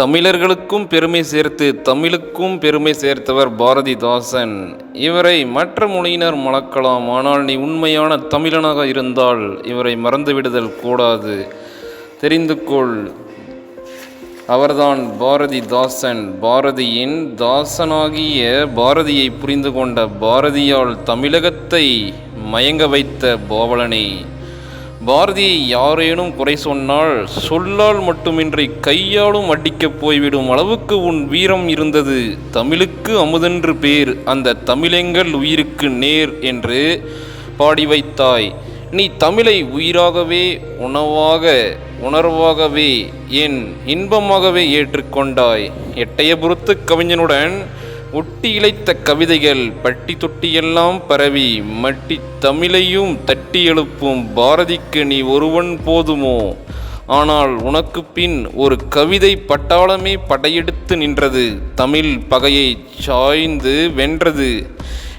தமிழர்களுக்கும் பெருமை சேர்த்து தமிழுக்கும் பெருமை சேர்த்தவர் பாரதிதாசன். இவரை மற்ற மொழியினர் மறக்கலாம் ஆனால் நீ உண்மையான தமிழனாக இருந்தால் இவரை மறந்துவிடுதல் கூடாது. தெரிந்து கொள் அவர்தான் பாரதிதாசன். பாரதியின் தாசனாகிய பாரதியை புரிந்து கொண்ட பாரதியால் தமிழகத்தை மயங்க வைத்த பாவலனே. பாரதியை யாரேனும் குறை சொன்னால் சொல்லால் மட்டுமின்றி கையாலும் அடிக்கப் போய்விடும் அளவுக்கு உன் வீரம் இருந்தது. தமிழுக்கு அமுதென்று பேர் அந்த தமிழெங்கள் உயிருக்கு நேர் என்று பாடி வைத்தாய். நீ தமிழை உயிராகவே உணவாக உணர்வாகவே என் இன்பமாகவே ஏற்றுக்கொண்டாய். எட்டயபுரத்து கவிஞனுடன் ஒட்டி இழைத்த கவிதைகள் பட்டி தொட்டியெல்லாம் பரவி மட்டி தமிழையும் தட்டி எழுப்பும் பாரதிக்கு நீ ஒருவன் போதுமோ? ஆனால் உனக்கு பின் ஒரு கவிதை பட்டாளமே படையெடுத்து நின்றது தமிழ் பகையை சாய்ந்து வென்றது.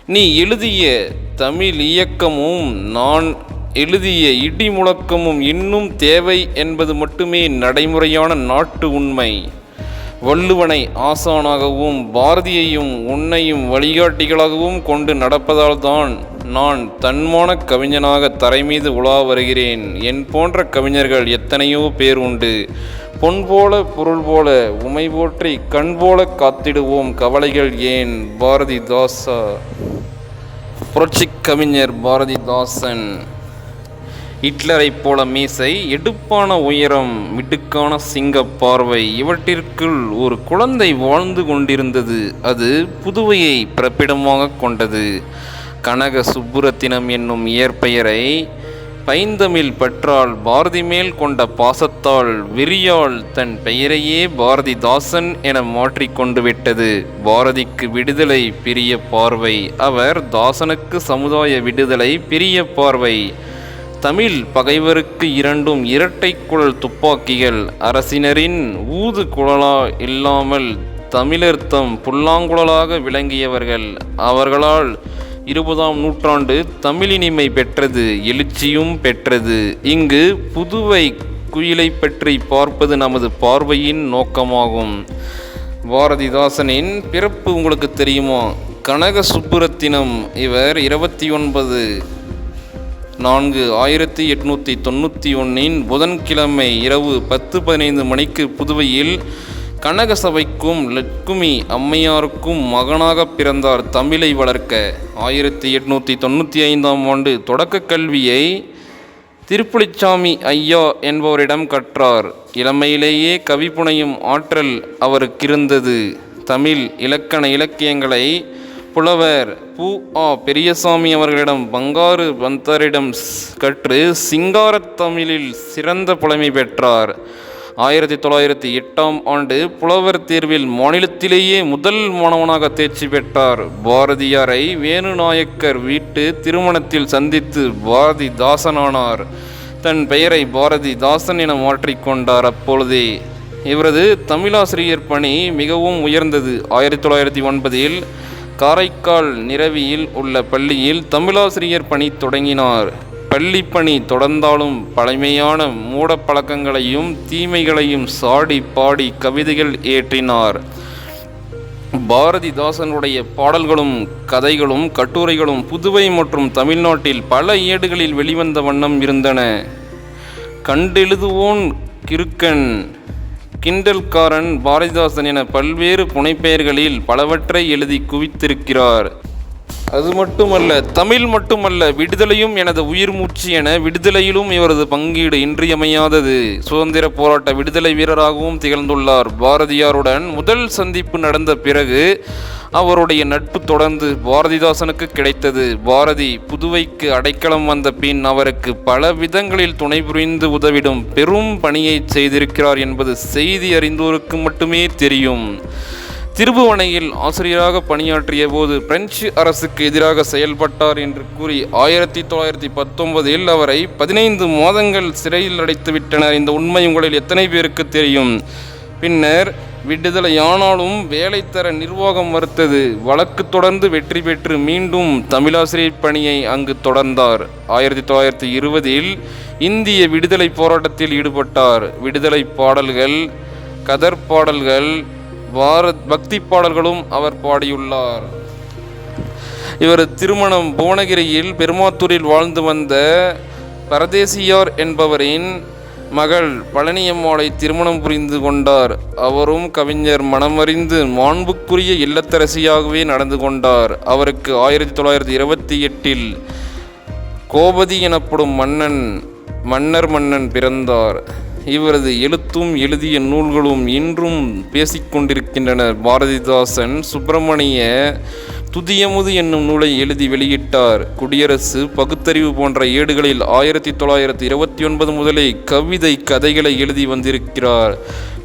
நீ எழுதிய தமிழ் இயக்கமும் நான் எழுதிய இடி முழக்கமும் இன்னும் தேவை என்பது மட்டுமே நடைமுறையான நாட்டு உண்மை. வள்ளுவனை ஆசானாகவும் பாரதியையும் உன்னையும் வழிகாட்டிகளாகவும் கொண்டு நடப்பதால் தான் நான் தன்மான கவிஞனாக தரை மீது உலா வருகிறேன். என் போன்ற கவிஞர்கள் எத்தனையோ பேர் உண்டு. பொன் போல பொருள் போல உமை போற்றி கண் போல காத்திடுவோம் கவலைகள் ஏன் பாரதிதாசா? புரட்சிக் கவிஞர் பாரதிதாசன். ஹிட்லரைப் போல மீசை எடுப்பான உயரம் மிடுக்கான சிங்க பார்வை இவற்றிற்குள் ஒரு குழந்தை வாழ்ந்து கொண்டிருந்தது. அது புதுவையை பிறப்பிடமாக கொண்டது. கனக சுப்புரத்தினம் என்னும் இயற்பெயரை பைந்தமிழ் பற்றால் பாரதி மேல் கொண்ட பாசத்தால் விரியால் தன் பெயரையே பாரதிதாசன் என மாற்றிக்கொண்டு விட்டது. பாரதிக்கு விடுதலை பிரிய பார்வை. அவர் தாசனுக்கு சமுதாய விடுதலை பிரிய பார்வை. தமிழ் பகைவருக்கு இரண்டும் இரட்டை குழல் துப்பாக்கிகள். அரசினரின் ஊது குழலா இல்லாமல் தமிழர்த்தம் புல்லாங்குழலாக விளங்கியவர்கள். அவர்களால் இருபதாம் நூற்றாண்டு தமிழினிமை பெற்றது எழுச்சியும் பெற்றது. இங்கு புதுவை குயிலை பற்றி பார்ப்பது நமது பார்வையின் நோக்கமாகும். பாரதிதாசனின் பிறப்பு உங்களுக்கு தெரியுமா? கனக சுப்புரத்தினம் இவர் இருபத்தி ஒன்பது. நான்கு ஆயிரத்தி எட்நூற்றி தொண்ணூற்றி ஒன்றின் புதன்கிழமை இரவு பத்து பதினைந்து மணிக்கு புதுவையில் கனகசபைக்கும் லட்சுமி அம்மையாருக்கும் மகனாக பிறந்தார் தமிழை வளர்க்க. ஆயிரத்தி எட்நூற்றி தொண்ணூற்றி ஐந்தாம் ஆண்டு தொடக்க கல்வியை திருப்புளிச்சாமி ஐயா என்பவரிடம் கற்றார். இளமையிலேயே கவி புனையும் ஆற்றல் அவருக்கிருந்தது. தமிழ் இலக்கண இலக்கியங்களை புலவர் பூ ஆ பெரியசாமி அவர்களிடம் பங்காரு பந்தரிடம் ஸ்- கற்று சிங்காரத் தமிழில் சிறந்த புலமை பெற்றார். ஆயிரத்தி தொள்ளாயிரத்தி எட்டாம் ஆண்டு புலவர் தேர்வில் மாநிலத்திலேயே முதல் மாணவனாக தேர்ச்சி பெற்றார். பாரதியாரை வேணுநாயக்கர் வீட்டு திருமணத்தில் சந்தித்து பாரதிதாசனானார். தன் பெயரை பாரதிதாசன் என மாற்றிக்கொண்டார் அப்பொழுதே. இவரது தமிழாசிரியர் பணி மிகவும் உயர்ந்தது. ஆயிரத்தி தொள்ளாயிரத்தி ஒன்பதில் காரைக்கால் நிரவியில் உள்ள பள்ளியில் தமிழாசிரியர் பணி தொடங்கினார். பள்ளி பணி தொடர்ந்தாலும் பழமையான மூடப் பழக்கங்களையும் தீமைகளையும் சாடி பாடி கவிதைகள் ஏற்றினார். பாரதிதாசனுடைய பாடல்களும் கதைகளும் கட்டுரைகளும் புதுவை மற்றும் தமிழ்நாட்டில் பல ஏடுகளில் வெளிவந்த வண்ணம் இருந்தன. கண்டெழுதுவோன் கிருக்கன் கிண்டல்காரன் பாரதிதாசன் என பல்வேறு புனைப்பெயர்களில் பலவற்றை எழுதி குவித்திருக்கிறார். அது மட்டுமல்ல தமிழ் மட்டுமல்ல விடுதலையும் எனது உயிர் மூச்சு என விடுதலையிலும் இவரது பங்கீடு இன்றியமையாதது. சுதந்திர போராட்ட விடுதலை வீரராகவும் திகழ்ந்துள்ளார் பாரதியாருடன். முதல் சந்திப்பு நடந்த பிறகு அவருடைய நட்பு தொடர்ந்து பாரதிதாசனுக்கு கிடைத்தது. பாரதி புதுவைக்கு அடைக்கலம் வந்த பின் அவருக்கு பல விதங்களில் துணை புரிந்து உதவிடும் பெரும் பணியை செய்திருக்கிறார் என்பது செய்தி அறிந்தோருக்கு மட்டுமே தெரியும். திருபுவனையில் ஆசிரியராக பணியாற்றிய போது பிரெஞ்சு அரசுக்கு எதிராக செயல்பட்டார் என்று கூறி ஆயிரத்தி தொள்ளாயிரத்தி பத்தொன்பதில் அவரை பதினைந்து மாதங்கள் சிறையில் அடைத்துவிட்டனர். இந்த உண்மை உங்களில் எத்தனை பேருக்கு தெரியும்? பின்னர் விடுதலையானாலும் வேலை தர நிர்வாகம் மறுத்தது வழக்கு தொடர்ந்து வெற்றி பெற்று மீண்டும் தமிழாசிரியர் பணியை அங்கு தொடர்ந்தார். ஆயிரத்தி தொள்ளாயிரத்தி இருபதில் இந்திய விடுதலை போராட்டத்தில் ஈடுபட்டார். விடுதலை பாடல்கள் கதர் பாடல்கள் பாரத் பக்தி பாடல்களும் அவர் பாடியுள்ளார். இவர் திருமணம் புவனகிரியில் பெருமாத்தூரில் வாழ்ந்து வந்த பரதேசியார் என்பவரின் மகள் பழனியம்மாளை திருமணம் புரிந்து கொண்டார். அவரும் கவிஞர் மனமறிந்து மாண்புக்குரிய இல்லத்தரசியாகவே நடந்து கொண்டார். அவருக்கு ஆயிரத்தி தொள்ளாயிரத்தி இருபத்தி எட்டில் கோபதி எனப்படும் மன்னன் மன்னர் மன்னன் பிறந்தார். இவரது எழுத்தும் எழுதிய நூல்களும் இன்றும் பேசிக்கொண்டிருக்கின்றன பாரதிதாசன் சுப்பிரமணிய துதியமுது என்னும் நூலை எழுதி வெளியிட்டார். குடியரசு பகுத்தறிவு போன்ற ஏடுகளில் ஆயிரத்தி தொள்ளாயிரத்தி இருபத்தி ஒன்பது முதலே கவிதை கதைகளை எழுதி வந்திருக்கிறார்.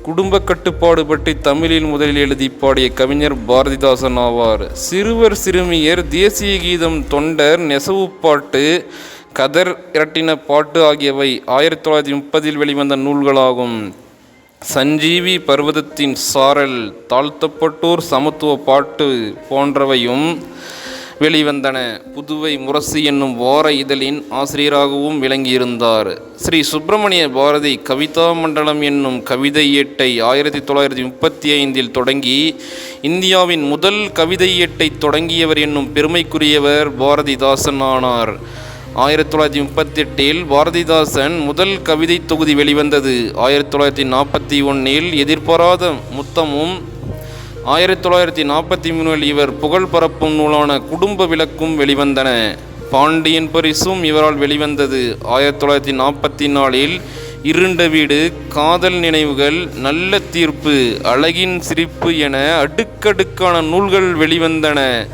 குடும்ப கட்டுப்பாடு பற்றி தமிழில் முதலில் எழுதி பாடிய கவிஞர் பாரதிதாசன் ஆவார். சிறுவர் சிறுமியர் தேசிய கீதம் தொண்டர் நெசவு பாட்டு கதர் இரட்டின பாட்டு ஆகியவை ஆயிரத்தி தொள்ளாயிரத்தி முப்பதில் வெளிவந்த நூல்களாகும். சஞ்சீவி பர்வதத்தின் சாரல் தாழ்த்தப்பட்டோர் சமத்துவ பாட்டு போன்றவையும் வெளிவந்தன. புதுவை முரசு என்னும் வார இதழின் ஆசிரியராகவும் விளங்கியிருந்தார். ஸ்ரீ சுப்பிரமணிய பாரதி கவிதா மண்டலம் என்னும் கவிதை ஏட்டை ஆயிரத்தி தொள்ளாயிரத்தி முப்பத்தி ஐந்தில் தொடங்கி இந்தியாவின் முதல் கவிதை ஏட்டை தொடங்கியவர் என்னும் பெருமைக்குரியவர் பாரதிதாசன் ஆனார். ஆயிரத்தி தொள்ளாயிரத்தி முப்பத்தி எட்டில் பாரதிதாசன் முதல் கவிதை தொகுதி வெளிவந்தது. ஆயிரத்தி தொள்ளாயிரத்தி நாற்பத்தி ஒன்றில் எதிர்பாராத முத்தமும் ஆயிரத்தி தொள்ளாயிரத்தி நாற்பத்தி மூணில் இவர் புகழ் பரப்பும் நூலான குடும்ப விளக்கும் வெளிவந்தன. பாண்டியன் பரிசும் இவரால் வெளிவந்தது. ஆயிரத்தி தொள்ளாயிரத்தி நாற்பத்தி நாலில் இருண்ட வீடு காதல் நினைவுகள் நல்ல தீர்ப்பு அழகின் சிரிப்பு என அடுக்கடுக்கான நூல்கள் வெளிவந்தன.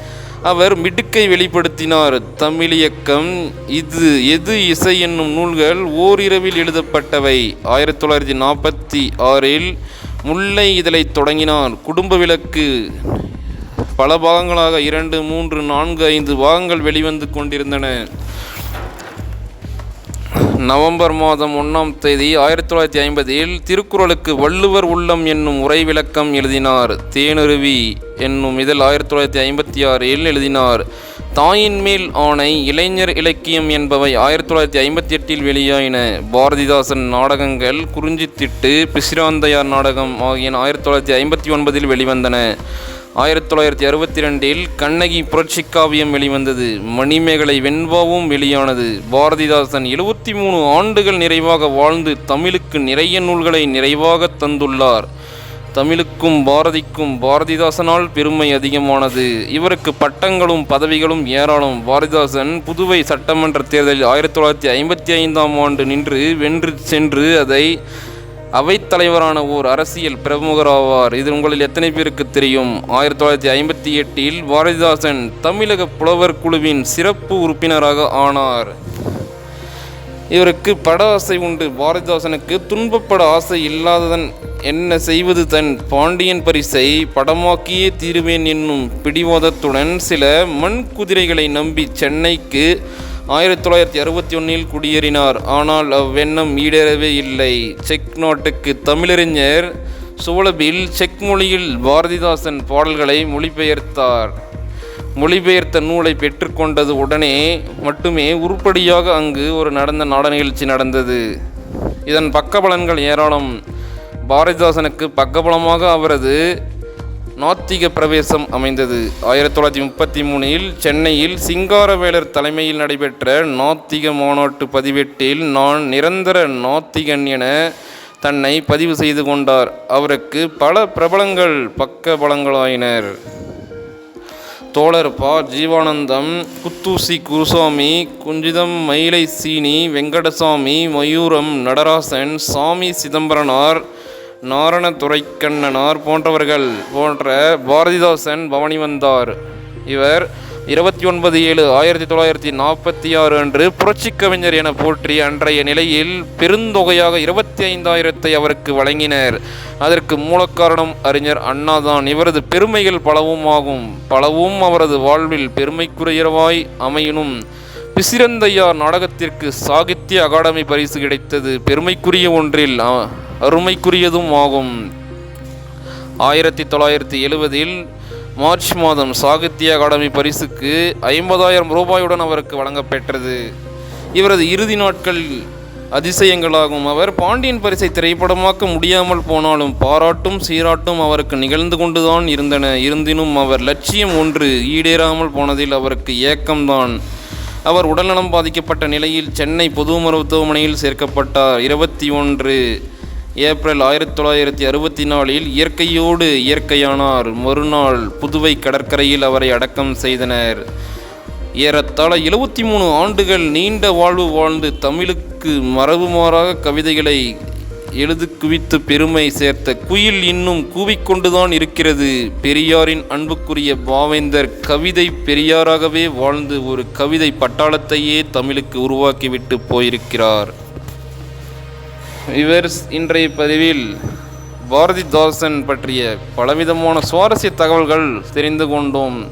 அவர் மிடுக்கை வெளிப்படுத்தினார். தமிழியக்கம் இது எது இசை என்னும் நூல்கள் ஓரிரவில் எழுதப்பட்டவை. ஆயிரத்தி தொள்ளாயிரத்தி நாற்பத்தி ஆறில் முல்லை இதழை தொடங்கினார். குடும்ப விளக்கு பல பாகங்களாக இரண்டு மூன்று நான்கு ஐந்து பாகங்கள் வெளிவந்து கொண்டிருந்தன. நவம்பர் மாதம் ஒன்றாம் தேதி ஆயிரத்தி தொள்ளாயிரத்தி ஐம்பதில் திருக்குறளுக்கு வள்ளுவர் உள்ளம் என்னும் உரை விளக்கம் எழுதினார். தேனருவி என்னும் இதழ் ஆயிரத்தி தொள்ளாயிரத்தி ஐம்பத்தி ஆறில் எழுதினார். தாயின் மேல் ஆணை இளைஞர் இலக்கியம் என்பவை ஆயிரத்தி தொள்ளாயிரத்தி ஐம்பத்தி எட்டில் வெளியாயின. பாரதிதாசன் நாடகங்கள் குறிஞ்சித்திட்டு பிசிராந்தையார் நாடகம் ஆகியன ஆயிரத்தி தொள்ளாயிரத்தி ஐம்பத்தி ஒன்பதில் வெளிவந்தன. ஆயிரத்தி தொள்ளாயிரத்தி அறுபத்தி ரெண்டில் கண்ணகி புரட்சி காவியம் வெளிவந்தது. மணிமேகலை வெண்பாவும் வெளியானது. பாரதிதாசன் எழுபத்தி மூணு ஆண்டுகள் நிறைவாக வாழ்ந்து தமிழுக்கு நிறைய நூல்களை நிறைவாக தந்துள்ளார். தமிழுக்கும் பாரதிக்கும் பாரதிதாசனால் பெருமை அதிகமானது. இவருக்கு பட்டங்களும் பதவிகளும் ஏராளம். பாரதிதாசன் புதுவை சட்டமன்ற தேர்தலில் ஆயிரத்தி தொள்ளாயிரத்தி ஐம்பத்தி ஐந்தாம் ஆண்டு நின்று வென்று சென்று அதை அவைத்தலைவரான ஓர் அரசியல் பிரமுகராவார். இது உங்களில் எத்தனை பேருக்கு தெரியும்? ஆயிரத்தி தொள்ளாயிரத்தி ஐம்பத்தி எட்டில் பாரதிதாசன் தமிழக புலவர் குழுவின் சிறப்பு உறுப்பினராக ஆனார். இவருக்கு பட ஆசை உண்டு. பாரதிதாசனுக்கு துன்பப்பட ஆசை இல்லாததன் என்ன செய்வது தன் பாண்டியன் பரிசை படமாக்கியே தீருவேன் என்னும் பிடிவாதத்துடன் சில மண் குதிரைகளை நம்பி சென்னைக்கு ஆயிரத்தி தொள்ளாயிரத்தி அறுபத்தி ஒன்றில் குடியேறினார். ஆனால் அவ்வெண்ணம் ஈடேறவே இல்லை. செக் நாட்டுக்கு தமிழறிஞர் சோழபில் செக் மொழியில் பாரதிதாசன் பாடல்களை மொழிபெயர்த்தார். மொழிபெயர்த்த நூலை பெற்றுக்கொண்டது உடனே மட்டுமே உருப்படியாக அங்கு ஒரு நடந்த நாட நிகழ்ச்சி நடந்தது. இதன் பக்கபலன்கள் ஏராளம். பாரதிதாசனுக்கு பக்கபலமாக அவரது நாத்திக பிரவேசம் அமைந்தது. ஆயிரத்தி தொள்ளாயிரத்தி முப்பத்தி மூணில் சென்னையில் சிங்காரவேலர் தலைமையில் நடைபெற்ற நாத்திக மாநாட்டு பதிவேட்டில் நான் நிரந்தர நாத்திகன் என தன்னை பதிவு செய்து கொண்டார். அவருக்கு பல பிரபலங்கள் பக்க பலங்களாயினர் தோழர் பா. ஜீவானந்தம் குத்தூசி குருசாமி குஞ்சிதம் மயிலை சீனி வெங்கடசாமி மயூரம் நடராசன் சாமி சிதம்பரனார் நாரண துரைக்கண்ணனார் போன்றவர்கள் போன்ற பாரதிதாசன் பவனி வந்தார். இவர் இருபத்தி ஒன்பது ஏழு ஆயிரத்தி தொள்ளாயிரத்தி நாற்பத்தி ஆறு அன்று புரட்சிக் கவிஞர் என போற்றி அன்றைய நிலையில் பெருந்தொகையாக இருபத்தி ஐந்தாயிரத்தை அவருக்கு வழங்கினர். அதற்கு மூலக்காரணம் அறிஞர் அண்ணாதான். இவரது பெருமைகள் பலவும் ஆகும் பலவும் அவரது வாழ்வில் பெருமைக்குரியவாய் அமையினும் பிசிறந்தையார் நாடகத்திற்கு சாகித்ய அகாடமி பரிசு கிடைத்தது பெருமைக்குரிய ஒன்றில் அருமைக்குரியதும் ஆகும் ஆயிரத்தி தொள்ளாயிரத்தி எழுவதில் மார்ச் மாதம் சாகித்ய அகாடமி பரிசுக்கு ஐம்பதாயிரம் ரூபாயுடன் அவருக்கு வழங்கப்பெற்றது. இவரது இறுதி நாட்கள் அதிசயங்களாகும். அவர் பாண்டியன் பரிசை திரைப்படமாக்க முடியாமல் போனாலும் பாராட்டும் சீராட்டும் அவருக்கு நிகழ்ந்து கொண்டுதான் இருந்தன. இருந்தினும் அவர் லட்சியம் ஒன்று ஈடேறாமல் போனதில் அவருக்கு ஏக்கம்தான். அவர் உடல்நலம் பாதிக்கப்பட்ட நிலையில் சென்னை பொது மருத்துவமனையில் சேர்க்கப்பட்டார். இருபத்தி ஒன்று ஏப்ரல் ஆயிரத்தி தொள்ளாயிரத்தி அறுபத்தி நாலில் இயற்கையோடு இயற்கையானார். மறுநாள் புதுவை கடற்கரையில் அவரை அடக்கம் செய்தனர். ஏறத்தாழ எழுபத்தி மூணு ஆண்டுகள் நீண்ட வாழ்வு வாழ்ந்து தமிழுக்கு மரபுமாறாக கவிதைகளை எழுது குவித்து பெருமை சேர்த்த குயில் இன்னும் கூவிக்கொண்டுதான் இருக்கிறது. பெரியாரின் அன்புக்குரிய பாவேந்தர் கவிதை பெரியாராகவே வாழ்ந்து ஒரு கவிதை பட்டாளத்தையே தமிழுக்கு உருவாக்கிவிட்டு போயிருக்கிறார். விவர்ஸ் இன்றைய பதிவில் பாரதி தாசன் பற்றிய பலவிதமான சுவாரஸ்ய தகவல்கள் தெரிந்து கொண்டோம்.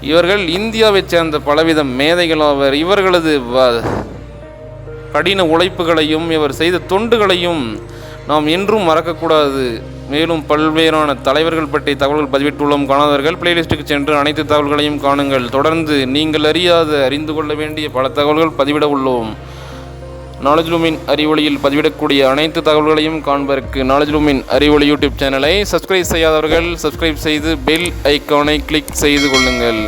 இவர்கள் இந்தியாவைச் சேர்ந்த பலவித மேதைகளாவர் இவர்களது வ- கடின உழைப்புகளையும் இவர் செய்த தொண்டுகளையும் நாம் என்றும் மறக்கக்கூடாது. மேலும் பல்வேறான தலைவர்கள் பற்றிய தகவல்கள் பதிவிட்டுள்ளோம். காணாதவர்கள் பிளேலிஸ்ட்டுக்கு சென்று அனைத்து தகவல்களையும் காணுங்கள். தொடர்ந்து நீங்கள் அறியாத அறிந்து கொள்ள வேண்டிய பல தகவல்கள் பதிவிட உள்ளோம். நாலேஜ் லூமின் அறிவொளியில் பதிவிடக்கூடிய அனைத்து தகவல்களையும் காண்பதற்கு நாலேஜ் லூமின் அறிவொளி யூடியூப் சேனலை சப்ஸ்கிரைப் செய்யாதவர்கள் சப்ஸ்கிரைப் செய்து பெல் ஐக்கானை கிளிக் செய்து கொள்ளுங்கள்.